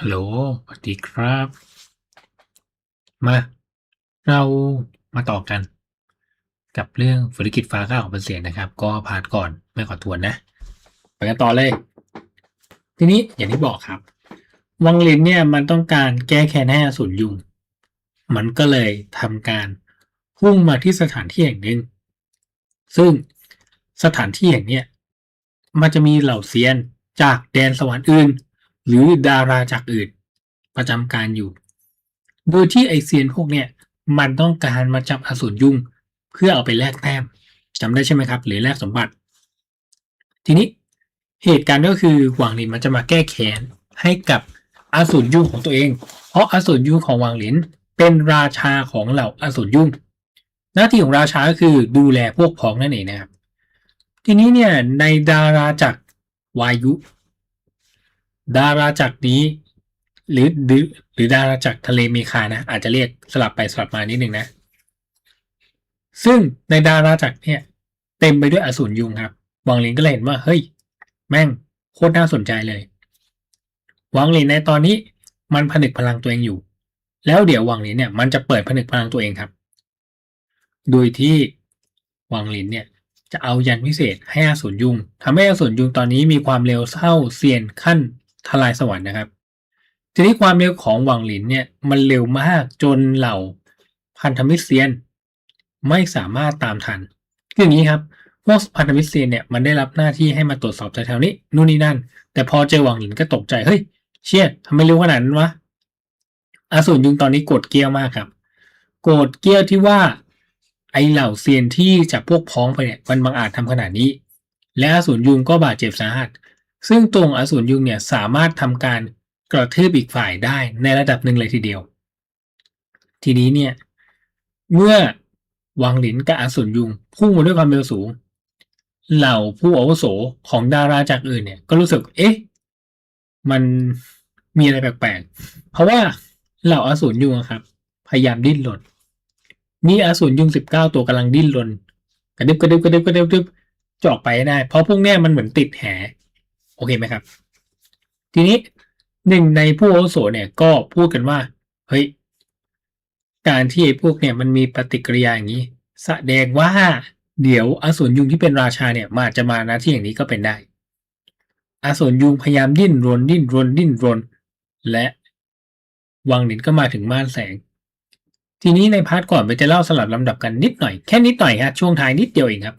ฮัลโหลสวัสดีครับ มา เรามาต่อกัน กับเรื่องธุรกิจฟ้าข้าวของเป็นเสียงนะครับ ก็พาร์ทก่อนไม่ขอทวนนะ ไปกันต่อเลย ทีนี้อย่างที่บอกครับ วังลินเนี่ยมันต้องการแก้แค้นให้อสูรยุง มันก็เลยทำการพุ่งมาที่สถานที่แห่งหนึ่ง ซึ่งสถานที่แห่งเนี้ยมันจะมีเหล่าเซียนจากแดนสวรรค์อื่น หรือดาราจากอื่น ประจำการอยู่ โดยที่ไอเซียนพวกเนี่ยมันต้องการมาจับอสูรยุ่ง เพื่อเอาไปแลกแต้มจำได้ใช่ไหมครับ หรือแลกสมบัติ ทีนี้เหตุการณ์ก็คือหวังหลินมันจะมาแก้แค้นให้กับอสูรยุ่งของตัวเอง เพราะอสูรยุ่งของหวังหลินเป็นราชาของเหล่าอสูรยุ่ง หน้าที่ของราชาก็คือดูแลพวกพ้องนั่นเองนะครับ ทีนี้เนี่ยในดาราจักรวายุ ดาราจักรนี้หรือหรือหรือดาราจักรทะเลเมคานะ อาจจะเรียกสลับไปสลับมานิดนึงนะ ซึ่งในดาราจักรเนี่ย เต็มไปด้วยอสูรยุงครับวังลินก็เลยเห็นว่าเฮ้ย แม่งโคตรน่าสนใจเลยวังลินในตอนนี้มันผนึกพลังตัวเองอยู่ แล้วเดี๋ยววังลินเนี่ย มันจะเปิดผนึกพลังตัวเองครับ โดยที่วังลินเนี่ยจะเอายันพิเศษให้อสูรยุงทำให้อสูรยุงตอนนี้มีความเร็วเท่าเซียนขั้น ทลายสวรรค์นะครับ ทีนี้ความเร็วของหวังหลินเนี่ยมันเร็วมากจนเหล่าพันธมิตรเซียน ไม่สามารถตามทันคืออย่างนี้ครับพวกพันธมิตรเซียนเนี่ยมันได้รับหน้าที่ให้มาตรวจสอบแถวๆนี้นู่นนี่นั่น แต่พอเจอหวังหลินก็ตกใจเฮ้ยเชี่ยทำไมเร็วขนาดนั้นวะอสูรยุงตอนนี้โกรธเกรี้ยวมากครับ โกรธเกรี้ยวที่ว่าไอเหล่าเซียนที่จับพวกพ้องไปเนี่ยมันบังอาจทำขนาดนี้ และอสูรยุงก็บาดเจ็บสาหัส ซึ่งตรงอสูรยุงเนี่ยสามารถทำการกระทืบอีกฝ่ายได้ในระดับหนึ่งเลยทีเดียว ทีนี้เนี่ยเมื่อวังหลินกับอสูรยุงพุ่งมาด้วยความเร็วสูง เหล่าผู้อาวุโสของดาราจากอื่นเนี่ยก็รู้สึกเอ๊ะมันมีอะไรแปลกๆ เพราะว่าเหล่าอสูรยุงครับ พยายามดิ้นรนมีอสูรยุงสิบเก้าตัวกำลังดิ้นรนกระดึบกระดึบกระดึบกระดึบกระดึบจะออกไปได้ เพราะพวกเนี้ยมันเหมือนติดแห โอเคไหมครับ ทีนี้หนึ่งในผู้อาวุโสเนี่ยก็พูดกันว่า เฮ้ย การที่พวกเนี่ยมันมีปฏิกิริยาอย่างนี้ แสดงว่าเดี๋ยวอสูรยุงที่เป็นราชาเนี่ยมาจะมาน้าที่อย่างนี้ก็เป็นได้ อสูรยุงพยายามดิ้นรนดิ้นรนดิ้นรน และวังหนินก็มาถึงม่านแสง ทีนี้ในพาร์ทก่อนไปจะเล่าสลับลำดับกันนิดหน่อยแค่นิดหน่อยครับช่วงท้ายนิดเดียวเองครับ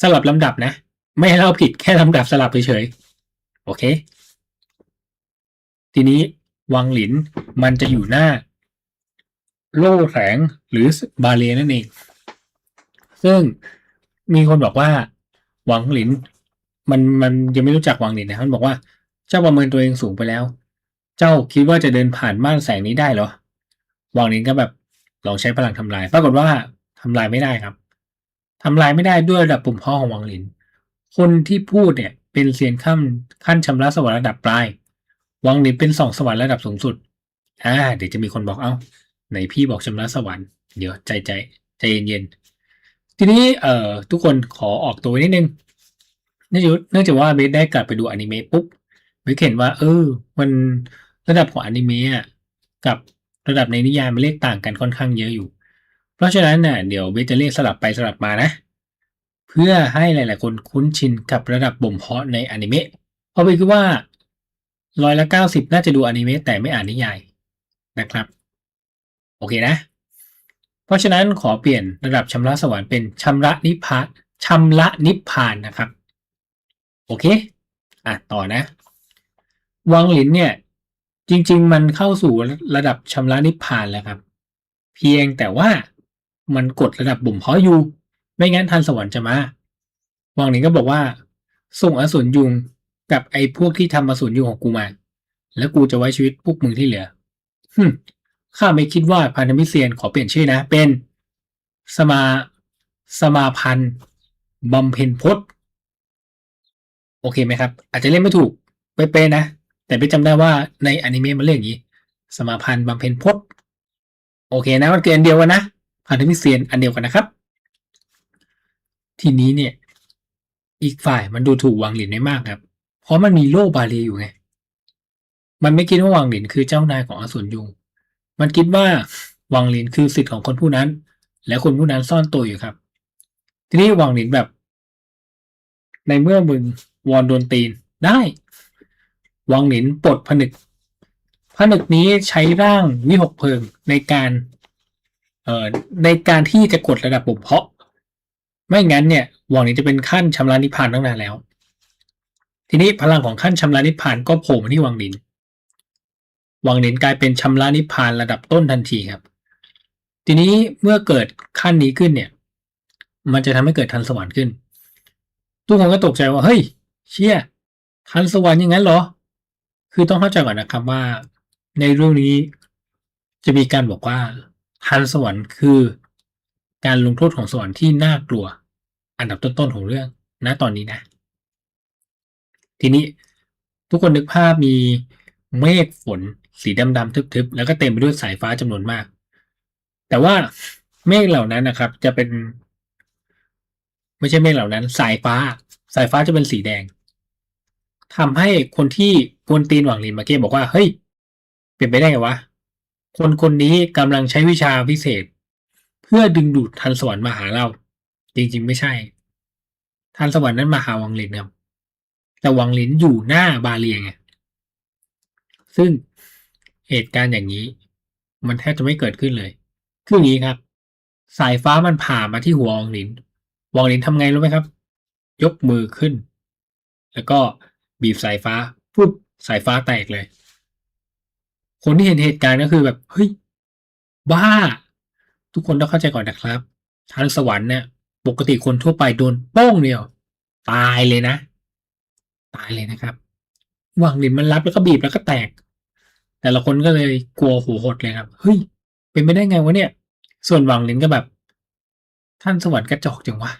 สลับลำดับนะ ไม่ให้เล่าผิดแค่ลำดับสลับเฉยๆ โอเค ทีนี้วังหลินมันจะอยู่หน้า โล่แสงหรือบาเลนั่นเอง ซึ่งมีคนบอกว่าวังหลิน มันมันยังไม่รู้จักวังหลินนะมันบอกว่า เจ้าประเมินตัวเองสูงไปแล้ว เจ้าคิดว่าจะเดินผ่านม่านแสงนี้ได้เหรอวังหลินก็แบบลองใช้พลังทำลาย ปรากฏว่าทำลายไม่ได้ครับทำลายไม่ได้ด้วยระดับปุ่มพ่อของวังหลิน คนที่พูดเนี่ย เป็นเซียนขั้นขั้นชำระสวรรค์ระดับปลาย วังหลินเป็นสองสวรรค์ระดับสูงสุด อ่า เดี๋ยวจะมีคนบอกเอ้าไหนพี่บอกชำระสวรรค์เดี๋ยวใจใจใจเย็นๆ ทีนี้เอ่อทุกคนขอออกตัวนิดนึงเนื่องจากเนื่องจากว่าเบสได้กลับไปดูอนิเมะปุ๊บเบสเห็นว่า เออ มันระดับของอนิเมะกับระดับในนิยายมันเลขต่างกันค่อนข้างเยอะอยู่ เพราะฉะนั้นน่ะเดี๋ยวเบสจะเรียกสลับไปสลับมานะ พื่อให้หลาย ๆ คนคุ้นชินกับระดับบ่มเพาะในอนิเมะ เพราะเบสคิดว่าร้อยละเก้าสิบน่าจะดูอนิเมะแต่ไม่อ่านนิยายนะครับ โอเคนะ เพราะฉะนั้นขอเปลี่ยนระดับชำระสวรรค์เป็นชำระนิพพานชำระนิพพานนะครับ โอเค อะต่อนะ วังหลินเนี่ย จริง ๆ มันเข้าสู่ระดับชำระนิพพานแล้วครับ เพียงแต่ว่ามันกดระดับบ่มเพาะอยู่ ไม่งั้นทันสวรรค์จะมาวังหลินก็บอกว่า ส่งอสูรยุงกับไอ้พวกที่ทำอสูรยุงของกูมา แล้วกูจะไว้ชีวิตพวกมึงที่เหลือฮึข้าไม่คิดว่าพันธมิตรเซียนขอเปลี่ยนชื่อนะ เป็นสมาสมาพันธ์บำเพ็ญพจน์โอเคไหมครับ อาจจะเล่นไม่ถูกเป๊ะๆนะ แต่ไปจำได้ว่าในอนิเมะมันเรียกอย่างนี้ สมาพันธ์บำเพ็ญพจน์โอเคนะมันเกินเดียวกันนะพันธมิตรเซียนอันเดียวกันนะครับ ทีนี้เนี่ย อีกฝ่ายมันดูถูกวางหลินไม่มากครับ เพราะมันมีโล่บาลีอยู่ไง มันไม่คิดว่าวังหลินคือเจ้านายของอสูรยุง มันคิดว่าวังหลินคือสิทธิ์ของคนผู้นั้น และคนผู้นั้นซ่อนตัวอยู่ครับ ทีนี้วังหลินแบบ ในเมื่อมึงวอนโดนตีนได้วังหลินปลดผนึกผนึกนี้ใช้ร่างวิหกเพลิงในการ เอ่อในการที่จะกดระดับบ่มเพาะ ไม่งั้นเนี่ยวังหลินจะเป็นขั้นชำระนิพพานตั้งนานแล้ว ทีนี้พลังของขั้นชำระนิพพานก็โผล่มาที่วังหลินวังหลินกลายเป็นชำระนิพพานระดับต้นทันทีครับ ทีนี้เมื่อเกิดขั้นนี้ขึ้นเนี่ย มันจะทำให้เกิดทันสวรรค์ขึ้น ทุกคนก็ตกใจว่าเฮ้ย เชี่ยทันสวรรค์อย่างนั้นเหรอ คือต้องเข้าใจก่อนนะครับว่า ในเรื่องนี้จะมีการบอกว่าทันสวรรค์คือ การลงโทษของสวรรค์ที่น่ากลัว อันดับต้นๆของเรื่องณตอนนี้นะ ทีนี้ทุกคนนึกภาพมีเมฆฝนสีดำๆทึบๆ แล้วก็เต็มไปด้วยสายฟ้าจำนวนมาก แต่ว่าเมฆเหล่านั้นนะครับ จะเป็น ไม่ใช่เมฆเหล่านั้น สายฟ้า สายฟ้าจะเป็นสีแดงทำให้คนที่กวนตีนหวังลินมาเก้บอกว่า เฮ้ย เป็นไปได้ไงวะ คนคนนี้กำลังใช้วิชาพิเศษ เพื่อดึงดูดทันสวรรค์มาหาเรา จริงๆ ไม่ใช่ ทันสวรรค์นั้นมาหาวังลินครับ แต่วังลินอยู่หน้าบาเลียไงซึ่งเหตุการณ์อย่างนี้ มันแทบจะไม่เกิดขึ้นเลย คืออย่างนี้ครับ สายฟ้ามันผ่ามาที่หัววังลินวังลินทำไงรู้ไหมครับ ยกมือขึ้น แล้วก็บีบสายฟ้าปุ๊บสายฟ้าแตกเลย คนที่เห็นเหตุการณ์ก็คือแบบเฮ้ยบ้า ทุกคนต้องเข้าใจก่อนนะครับ ทางสวรรค์เนี่ยปกติคนทั่วไปโดนโป้งเดียว ตายเลยนะ ตายเลยนะครับวังลินมันรับแล้วก็บีบแล้วก็แตก แต่ละคนก็เลยกลัวหัวหดเลยครับเฮ้ยเป็นไปได้ไงวะเนี่ย ส่วนวังลินก็แบบ ท่านสวรรค์กระจอกจังวะ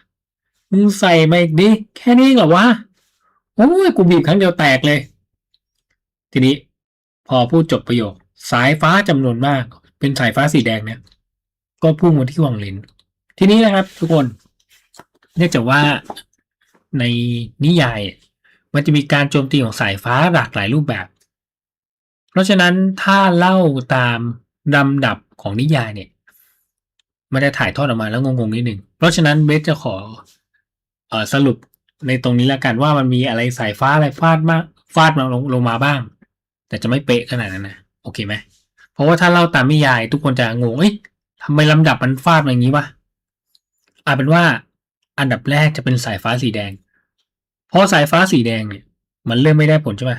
มึงใส่มาอีกดิแค่นี้เหรอวะโอ้ยกูบีบครั้งเดียวแตกเลย ทีนี้ พอพูดจบประโยค สายฟ้าจำนวนมาก เป็นสายฟ้าสีแดงเนี่ย ก็พุ่งมาที่หวังลิน ทีนี้นะครับ ทุกคน เนื่องจากว่าในนิยาย มันจะมีการโจมตีของสายฟ้าหลากหลายรูปแบบ เพราะฉะนั้นถ้าเล่าตามลำดับของนิยายเนี่ย มันจะถ่ายทอดออกมาแล้วงงๆนิดหนึ่ง เพราะฉะนั้นเบสจะขอออสรุปในตรงนี้ละกันว่ามันมีอะไรสายฟ้าอะไรฟาดมาฟาดมาลงลงมาบ้าง แต่จะไม่เป๊ะขนาดนั้นนะโอเคไหมเพราะว่าถ้าเล่าตามนิยาย ทุกคนจะงงเอ้ย ทำไมลำดับมันฟาดอย่างนี้วะอาเป็นว่าอันดับแรกจะเป็นสายฟ้าสีแดง เพราะสายฟ้าสีแดงเนี่ย มันเริ่มไม่ได้ผลใช่ไหม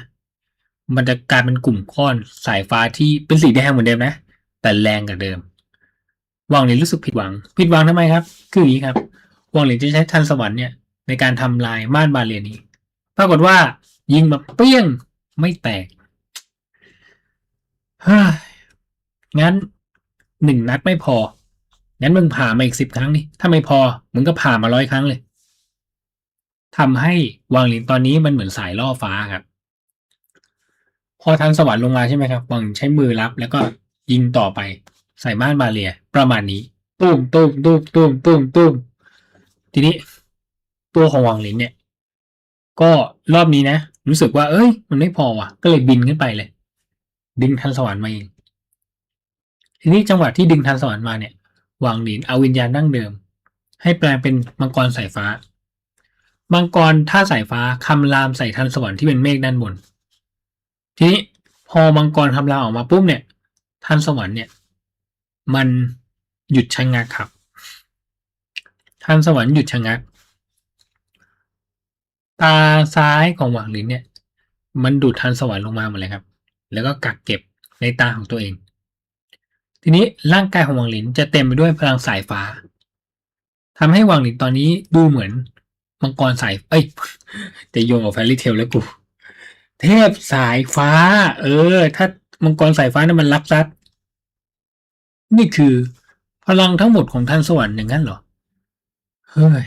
มันจะกลายเป็นกลุ่มก้อนสายฟ้าที่เป็นสีแดงเหมือนเดิมนะ แต่แรงกว่าเดิม วังหลินรู้สึกผิดหวัง ผิดหวังทำไมครับ คืออย่างนี้ครับ วังหลินจะใช้ทันสวรรค์เนี่ยในการทำลายม่านบาเรียนนี้ ปรากฏว่า ยิงมาเปี้ยงไม่แตกฮ้ยงั้น หนึ่งนัดไม่พอ งั้นมึงผ่ามาอีกสิบครั้งนี่ถ้าไม่พอ มึงก็ผ่ามาร้อยครั้งเลยทำให้วังหลินตอนนี้มันเหมือนสายล่อฟ้าครับ พอทันสวรรค์ลงมาใช่ไหมครับวังใช้มือรับแล้วก็ยิงต่อไป ใส่ม่านบาเรีย ประมาณนี้ ตุ้มตุ้มตุ้มตุ้มตุ้มตุ้มทีนี้ ตัวของวังหลินเนี่ย ก็รอบนี้นะ รู้สึกว่า เอ้ย มันไม่พอว่ะ ก็เลยบินขึ้นไปเลยดึงทันสวรรค์มาเอง ทีนี้จังหวะที่ดึงทันสวรรค์มาเนี่ยวังหลินเอาวิญญาณดั้งเดิม ให้แปลงเป็นมังกรสายฟ้า มังกรท่าสายฟ้าคำรามใส่ทันสวรรค์ที่เป็นเมฆด้านบน ทีนี้พอมังกรคำรามออกมาปุ๊บเนี่ย ทันสวรรค์เนี่ย มันหยุดชะงักครับ ทันสวรรค์หยุดชะงัก ตาซ้ายของหวังลินเนี่ย มันดูดทันสวรรค์ลงมาหมดเลยครับ แล้วก็กักเก็บในตาของตัวเอง ทีนี้ร่างกายของหวังหลินจะเต็มไปด้วยพลังสายฟ้าทำให้หวังหลินตอนนี้ดูเหมือนมังกรสายเอ้ยจะโยงกับแฟรี่เทลแล้วกู เทพสายฟ้า เออ ถ้ามังกรสายฟ้านั้นมันรับซัดนี่คือพลังทั้งหมดของทันสวรรค์อย่างนั้นเหรอ เฮ้ย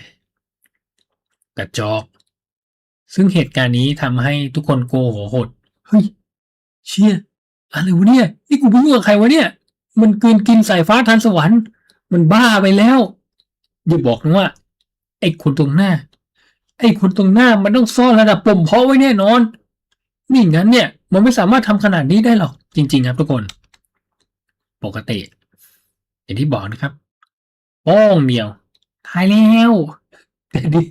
กระจอก ซึ่งเหตุการณ์นี้ทำให้ทุกคนโกโหหด เฮ้ย เชี่ยอะไรวะเนี่ย นี่กูเพิ่งกับใครวะเนี่ย มันกลืนกินสายฟ้าทันสวรรค์มันบ้าไปแล้วอย่าบอกนะว่า ไอ้คนตรงหน้า ไอ้คนตรงหน้ามันต้องซ่อนระดับปมเพาะไว้แน่นอนไม่งั้นเนี่ย มันไม่สามารถทำขนาดนี้ได้หรอก จริง ๆ ครับทุกคน ปกติ อย่างที่บอกนะครับป้องเดียวตายแล้วแต่ดิ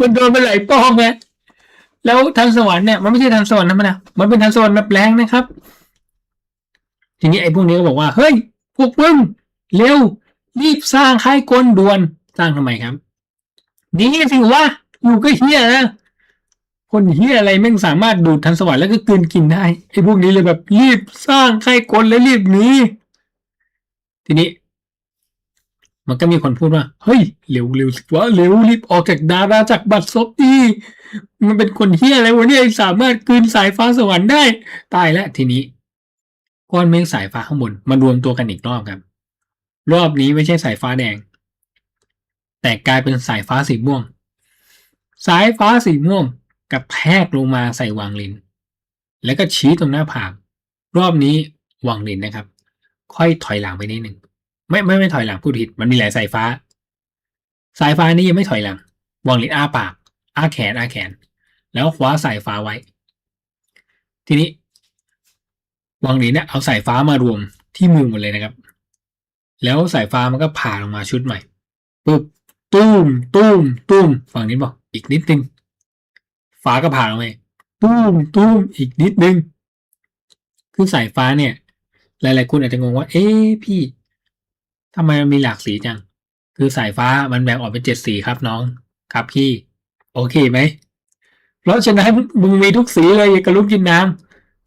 มันโดนไปหลายป้องไงแล้วทันสวรรค์เนี่ยมันไม่ใช่ทันสวรรค์ธรรมดามันเป็นทันสวรรค์แบบแรงนะครับ ทีนี้ไอ้พวกนี้ก็บอกว่า เฮ้ย พวกมึงเร็ว รีบสร้างค่ายกลด่วนสร้างทำไมครับนี่สิวะอยู่ก็เฮียนะคนเฮียอะไรแม่งสามารถดูดทันสวรรค์แล้วก็กลืนกินได้ไอ้พวกนี้เลยแบบรีบสร้างค่ายกลแล้วรีบหนีทีนี้ มันก็มีคนพูดว่า เฮ้ยเร็วเร็วสิวะเร็วรีบออกจากดาราจากบัตรซบดีมันเป็นคนเฮียอะไรวะเนี่ยสามารถกลืนสายฟ้าสวรรค์ได้ ตายแล้วทีนี้ ก้อนเมฆสายฟ้าข้างบนมารวมตัวกันอีกรอบครับ รอบนี้ไม่ใช่สายฟ้าแดง แต่กลายเป็นสายฟ้าสีม่วง สายฟ้าสีม่วงกับแทกลงมาใส่วางลิน แล้วก็ชี้ตรงหน้าผากรอบนี้วางลินนะครับ ค่อยถอยหลังไปนิดหนึ่งไม่ไม่ไม่ถอยหลังพูดผิดมันมีหลายสายฟ้า สายฟ้านี้ยังไม่ถอยหลังวางลินอ้าปากอ้าแขนอ้าแขน แล้วคว้าสายฟ้าไว้ ทีนี้ วางลินเนี่ยเอาสายฟ้ามารวมที่มือหมดเลยนะครับ แล้วสายฟ้ามันก็ผ่าลงมาชุดใหม่ปุ๊บตุ้มตุ้มตุ้มฝั่งนี้บอกอีกนิดนึงฟ้าก็ผ่าลงไปตุ้มตุ้มอีกนิดนึงคือสายฟ้าเนี่ย หลายๆคนอาจจะงงว่า เอ๊พี่ทำไมมันมีหลากสีจัง คือสายฟ้ามันแบ่งออกเป็นเจ็ดสีครับน้องครับพี่ โอเคไหมเพราะฉะนั้นมึงมีทุกสีเลยอย่ากระลุกกินน้ำ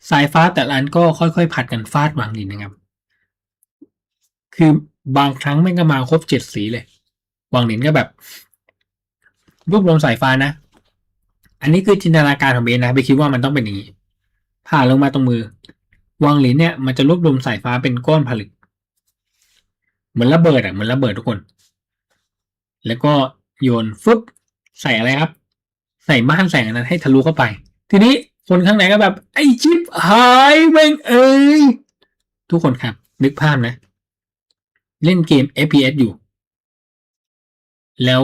สายฟ้าแต่ละอันก็ค่อยๆ ผัดกันฟาดวางดินนะครับ คือบางครั้งแม่งก็มาครบเจ็ดสีเลย วางดินก็แบบรวบรวมสายฟ้านะ อันนี้คือจินตนาการของเบนนะไปคิดว่ามันต้องเป็นอย่างนี้ผ่าลงมาตรงมือ วางหลินเนี่ยมันจะรวบรวมสายฟ้าเป็นก้อนผลึก เหมือนระเบิดอะเหมือนระเบิดทุกคน แล้วก็โยนฟึบใส่อะไรครับ ใส่ม่านแสงอันนั้นให้ทะลุเข้าไป ทีนี้ คนข้างในก็แบบ ไอ้ชิปหายแม่งเอ้ย ทุกคนครับ นึกภาพนะ เล่นเกม FPS อยู่ แล้ว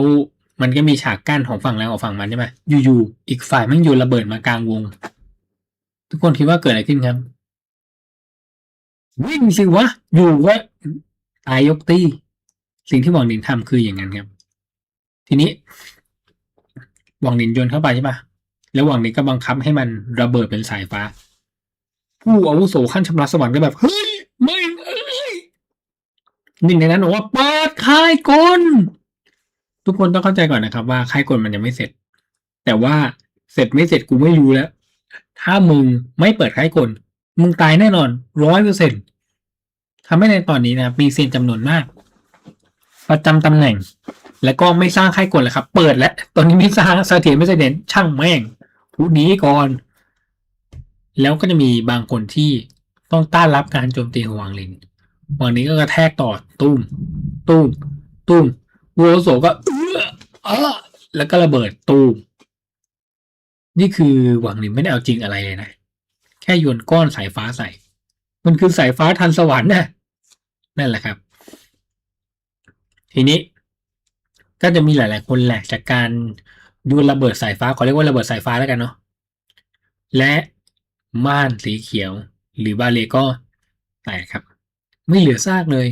มันก็มีฉากกั้นของฝั่งเรากับฝั่งมันใช่ไหมอยู่ๆอีกฝ่ายแม่งโยนระเบิดมากลางวง ทุกคนคิดว่าเกิดอะไรขึ้นครับวิ่งสิวะ อยู่วะตายยกตี้ สิ่งที่หวังดินทำคืออย่างนั้นครับ ทีนี้หวังดินโยนเข้าไปใช่ปะ แล้วหวังดินก็บังคับให้มันระเบิดเป็นสายฟ้า ผู้อาวุโสขั้นชำระสวรรค์ก็แบบ เฮ้ย ไม่เอ้ยหนึ่งในนั้นบอกว่าเปิดค่ายกล ทุกคนต้องเข้าใจก่อนนะครับ ว่าค่ายกลมันยังไม่เสร็จ แต่ว่าเสร็จไม่เสร็จกูไม่รู้แล้ว ถ้ามึงไม่เปิดค่ายกล มึงตายแน่นอนร้อยเปอร์เซ็นต์ทำให้ในตอนนี้นะมีเซียนจำนวนมาก ประจำตำแหน่ง แล้วก็ไม่สร้างค่ายกลแล้วครับ เปิดแล้ว ตอนนี้ไม่สร้างเสถียรไม่เสถียรช่างแม่ง พูดนี้ก่อน แล้วก็จะมีบางคนที่ต้องต้านรับการโจมตีของวางลินวางลินก็กระแทกต่อตุ้ม ตุ้ม ตุ้มวัวโสก็เอออแล้วก็ระเบิดตูมนี่คือหวังลินไม่ได้เอาจริงอะไรเลยนะ แค่โยนก้อนสายฟ้าใส่ มันคือสายฟ้าทันสวรรค์นะนั่นแหละครับ ทีนี้ก็จะมีหลาย ๆ คนแหละจากการ โยนระเบิดสายฟ้าขอเรียกว่าระเบิดสายฟ้าแล้วกันเนาะและม่านสีเขียว หรือบาเลก็แตกครับ ไม่เหลือซากเลย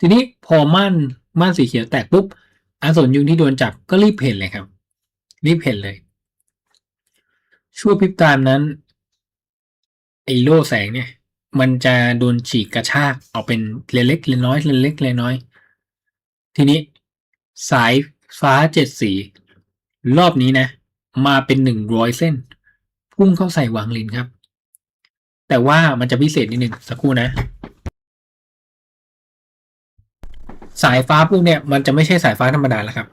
ทีนี้พอม่านม่านสีเขียวแตกปุ๊บอาสนยุงที่โดนจับก็รีบเพ่นเลยครับ รีบเพ่นเลยชั่วพริบตามนั้นไอโล่แสงเนี่ย มันจะโดนฉีกกระชากออกเป็นเลนเล็กน้อยเลนเล็กเลนน้อย ทีนี้ สายฟ้าเจ็ดสี รอบนี้นะ มาเป็นหนึ่งร้อยเส้น พุ่งเข้าใส่วางลินครับ แต่ว่ามันจะพิเศษนิดหนึ่งสักครู่นะ สายฟ้าพวกเนี่ยมันจะไม่ใช่สายฟ้าธรรมดาแล้วครับ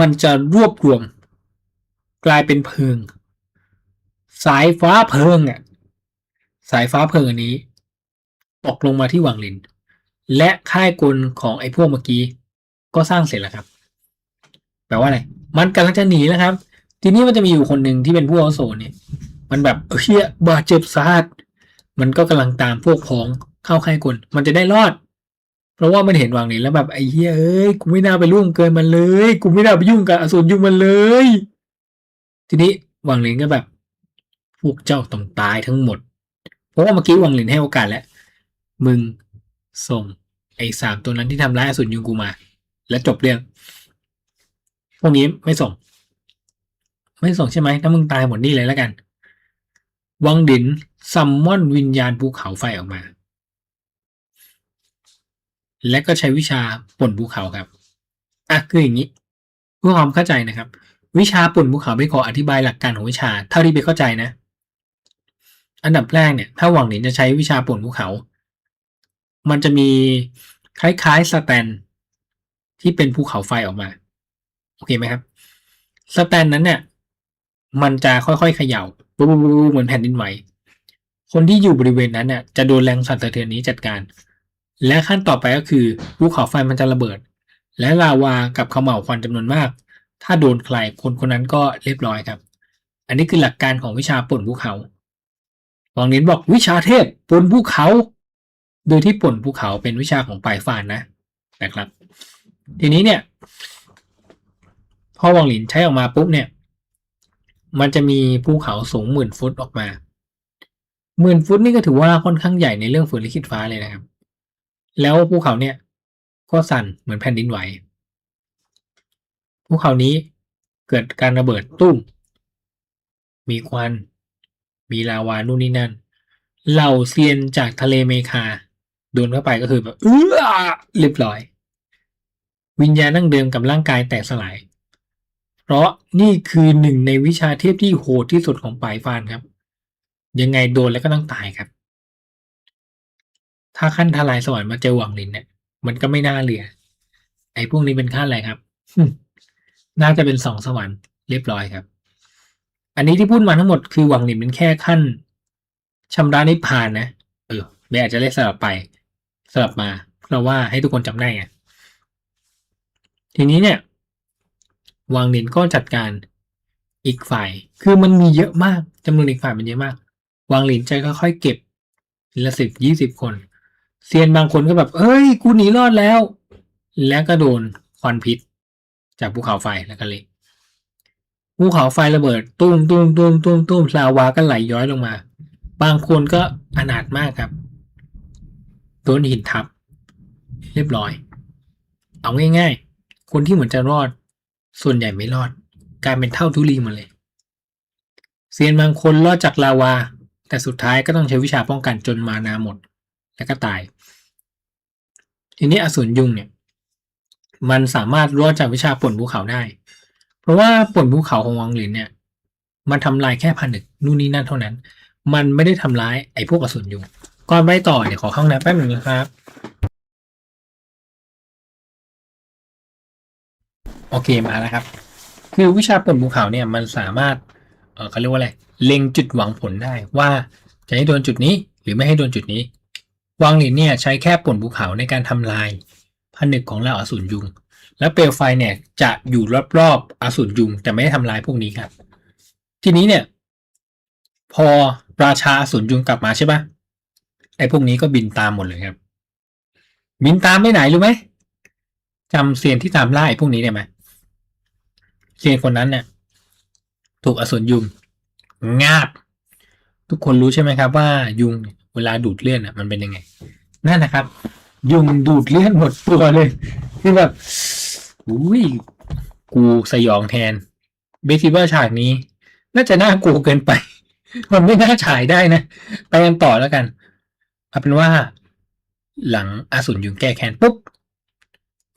มันจะรวบรวม กลายเป็นเพลิง สายฟ้าเพลิงอะสายฟ้าเพลิงอันนี้ ตกลงมาที่วังลิน และค่ายกลของไอ้พวกเมื่อกี้ ก็สร้างเสร็จแล้วครับ แปลว่าอะไร มันกำลังจะหนีแล้วครับ ทีนี้มันจะมีอยู่คนหนึ่งที่เป็นผู้อาวุโสเนี่ยมันแบบเฮียบาดเจ็บสาหัสมันก็กำลังตามพวกพ้องเข้าใค่ายกลมันจะได้รอด เพราะว่ามันเห็นวังลินแล้วแบบไอ้เฮียเอ้ยกูไม่น่าไปล่วงเกินมันเลย กูไม่น่าไปยุ่งกับอสูรยุ่งมันเลย ทีนี้วังหลินก็แบบ พวกเจ้าต้องตายทั้งหมด เพราะว่าเมื่อกี้วังหลินให้โอกาสแล้วมึงส่งไอ้สามตัวนั้นที่ทำร้ายอสูรยุงกูมา แล้วจบเรื่อง พวกนี้ไม่ส่ง ไม่ส่งใช่ไหมถ้ามึงตายหมดนี่เลยแล้วกัน วังดินซัมมอนวิญญาณภูเขาไฟออกมา และก็ใช้วิชาป่นภูเขาครับ อะคืออย่างนี้เพื่อความเข้าใจนะครับ วิชาป่นภูเขาไม่ขออธิบายหลักการของวิชา เท่าที่เบเข้าใจนะ อันดับแรกเนี่ย ถ้าหวังหนินจะใช้วิชาป่นภูเขา มันจะมีคล้ายๆสแตนที่เป็นภูเขาไฟออกมา โอเคไหมครับสแตนนั้นเนี่ย มันจะค่อยๆเขย่าปุ๊บๆเหมือนแผ่นดินไหว คนที่อยู่บริเวณนั้นเนี่ยจะโดนแรงสั่นสะเทือนนี้จัดการ และขั้นต่อไปก็คือภูเขาไฟมันจะระเบิด และลาวากับเขม่าวควันจำนวนมาก ถ้าโดนใครคนคนนั้นก็เรียบร้อยครับ อันนี้คือหลักการของวิชาป่นภูเขาหวังเน้นบอกวิชาเทพป่นภูเขา โดยที่ป่นภูเขาเป็นวิชาของปลายฟานนะนะครับ ทีนี้เนี่ย พอวังหลินใช้ออกมาปุ๊บเนี่ย มันจะมีภูเขาสูงหมื่นฟุตออกมาหมื่นฟุตนี่ก็ถือว่าค่อนข้างใหญ่ในเรื่องฝืนลิขิตฟ้าเลยนะครับ แล้วภูเขาเนี่ยก็สั่นเหมือนแผ่นดินไหวภูเขานี้เกิดการระเบิดตุ้ม มีควัน มีลาวานู่นนี่นั่น เหล่าเซียนจากทะเลเมคาโดนเข้าไปก็คือแบบเออเรียบร้อย วิญญาณนั่งเดิมกับร่างกายแตกสลาย เพราะนี่คือหนึ่งในวิชาเทพที่โหดที่สุดของปลายฟานครับ ยังไงโดนแล้วก็ต้องตายครับ ถ้าขั้นทลายสวรรค์มาเจอหวังลินเนี่ยมันก็ไม่น่าเหลือ ไอ้พวกนี้เป็นขั้นอะไรครับ น่าจะเป็นสองสวรรค์เรียบร้อยครับ อันนี้ที่พูดมาทั้งหมดคือหวังลินเป็นแค่ขั้นชำระนิพพานนะ เออไม่อาจจะได้สลับไปสลับมา เพราะว่าให้ทุกคนจำได้ไงทีนี้เนี่ย วางลินก็จัดการอีกฝ่าย คือมันมีเยอะมากจำนวนอีกฝ่ายมันเยอะมากวางหลินใจค่อยๆเก็บทีละสิบยี่สิบคน เซียนบางคนก็แบบ เอ้ย กูหนีรอดแล้ว แล้วก็โดนควันพิษ จากภูเขาไฟแล้วก็เละภูเขาไฟระเบิดตุ้มตุ้มตุ้มตุ้มตุ้มลาวาก็ไหลย้อยลงมา บางคนก็อนาถมากครับโดนหินทับ เรียบร้อย เอาง่าย ๆ คนที่เหมือนจะรอด ส่วนใหญ่ไม่รอด กลายเป็นเท่าทุลีมาเลย เซียนบางคนรอดจากลาวา แต่สุดท้ายก็ต้องใช้วิชาป้องกันจนมานาหมด แล้วก็ตาย ทีนี้อสูรยุงเนี่ย มันสามารถรอดจากวิชาป่นภูเขาได้ เพราะว่าป่นภูเขาของวังหลินเนี่ย มันทำลายแค่ผนึกนู่นนี่นั่นเท่านั้น มันไม่ได้ทำร้ายไอ้พวกอสูรยุงก่อนไปต่อเดี๋ยวขอเข้าห้องน้ำแป๊บหนึ่งนะครับ โอเคมาแล้วครับ คือวิชาป่นภูเขาเนี่ยมันสามารถเออเขาเรียกว่าอะไรเล็งจุดหวังผลได้ว่าจะให้โดนจุดนี้หรือไม่ให้โดนจุดนี้ วางหลินเนี่ยใช้แค่ป่นภูเขาในการทำลายผนึกของเหล่าอสูรยุง แล้วเปลวไฟเนี่ยจะอยู่รอบๆอสูรยุงแต่ไม่ได้ทำลายพวกนี้ครับ ทีนี้เนี่ย พอราชาอสูรยุงกลับมาใช่ปะไอ้พวกนี้ก็บินตามหมดเลยครับ บินตามไปไหนรู้ไหมจำเซียนที่ตามล่าไอ้พวกนี้ได้ไหม เซียนคนนั้นเนี่ย ถูกอสูรยุงงาบ ทุกคนรู้ใช่ไหมครับว่ายุงเวลาดูดเลือดอะมันเป็นยังไง นั่นนะครับ ยุงดูดเลือดหมดตัวเลยคือแบบอุ้ยกูสยองแทนเบคิดว่าฉากนี้ น่าจะน่ากลัวเกินไป มันไม่น่าฉายได้นะ ไปกันต่อแล้วกันเอาเป็นว่า หลังอาสูรยุงแก้แค้นปุ๊บ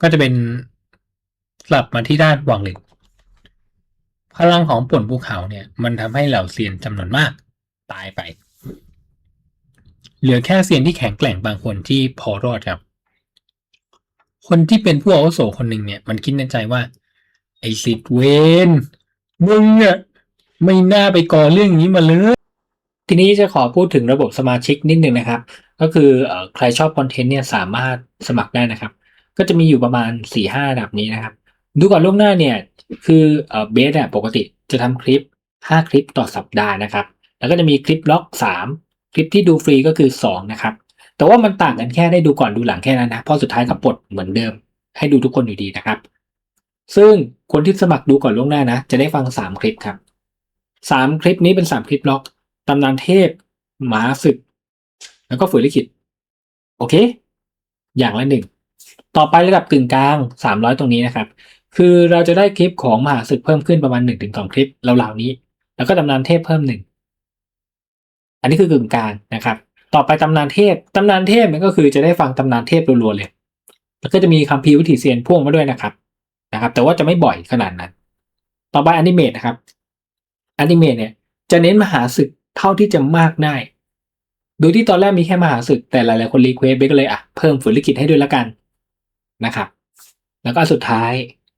ก็จะเป็นกลับมาที่ด้านหวังเหล็ก พลังของป่นภูเขาเนี่ยมันทำให้เหล่าเซียนจำนวนมาก ตายไป เหลือแค่เซียนที่แข็งแกร่งบางคนที่พอรอดครับ คนที่เป็นผู้อาวุโสคนหนึ่งเนี่ย มันคิดในใจว่า ไอ้สิทธิ์เวนมึงเนี่ยไม่น่าไปก่อเรื่องนี้มาเลย ทีนี้จะขอพูดถึงระบบสมาชิกนิดนึงนะครับ ก็คือใครชอบคอนเทนต์เนี่ยสามารถสมัครได้นะครับ ก็จะมีอยู่ประมาณสี่ห้าระดับนี้นะครับ ดูก่อนล่วงหน้าเนี่ย คือเอ่อเบสอะปกติจะทำคลิป 5 คลิปต่อสัปดาห์นะครับ แล้วก็จะมีคลิปล็อก 3 คลิปที่ดูฟรีก็คือ 2 นะครับ แต่ว่ามันต่างกันแค่ได้ดูก่อนดูหลังแค่นั้นนะ เพราะสุดท้ายก็ปลดเหมือนเดิม ให้ดูทุกคนอยู่ดีนะครับ ซึ่งคนที่สมัครดูก่อนล่วงหน้านะ จะได้ฟัง 3 คลิปครับ 3 คลิปนี้เป็น 3 คลิปล็อกตำนานเทพหมาศึก แล้วก็ฝืนลิขิต โอเค อย่างละหนึ่ง ต่อไประดับกึ่งกลางสามร้อยตรงนี้นะครับ คือเราจะได้คลิปของมหาศึกเพิ่มขึ้นประมาณหนึ่งถึงสองคลิปเราวๆนี้ แล้วก็ตำนานเทพเพิ่มหนึ่งอันนี้คือกึ่งกลางนะครับ ต่อไปตำนานเทพตำนานเทพมันก็คือจะได้ฟังตำนานเทพรัวๆเลย แล้วก็จะมีคัมภีร์วิถีเซียนพ่วงมาด้วยนะครับนะครับ แต่ว่าจะไม่บ่อยขนาดนั้น ต่อไปอนิเมตนะครับอนิเมตเนี่ยจะเน้นมหาศึกเท่าที่จะมากได้โดยที่ตอนแรกมีแค่มหาศึกแต่หลายๆคนรีเควสเบก็เลยอะเพิ่มฝืนลิขิตให้ด้วยละกันนะครับ แล้วก็สุดท้าย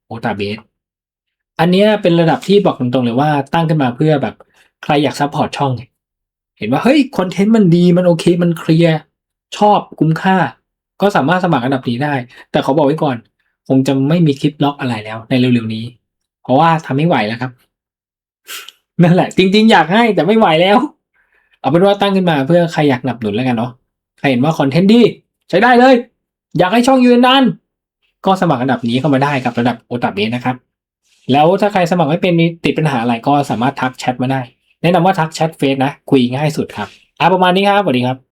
โอตาเบสอันนี้เป็นระดับที่บอกตรงๆเลยว่าตั้งขึ้นมาเพื่อแบบใครอยากซัพพอร์ตช่อง เห็นว่าเฮ้ยคอนเทนต์มันดีมันโอเคมันเคลียร์ชอบคุ้มค่า ก็สามารถสมัครอันดับนี้ได้ แต่ขอบอกไว้ก่อน คงจะไม่มีคลิปล็อกอะไรแล้วในเร็วๆนี้ เพราะว่าทำไม่ไหวแล้วครับ นั่นแหละ จริง ๆ อยากให้แต่ไม่ไหวแล้ว เอาเป็นว่าตั้งขึ้นมาเพื่อใครอยากหนับหนุนแล้วกันเนาะใครเห็นว่าคอนเทนต์ดีใช้ได้เลย อยากให้ช่องยืนนาน ก็สมัครอันดับนี้เข้ามาได้กับระดับโอตาเบนะครับ แล้วถ้าใครสมัครไม่เป็นมีติดปัญหาอะไรก็สามารถทักแชทมาได้ แนะนำว่าทักแชทเฟซนะ คุยง่ายสุดครับอะประมาณนี้ครับสวัสดีครับ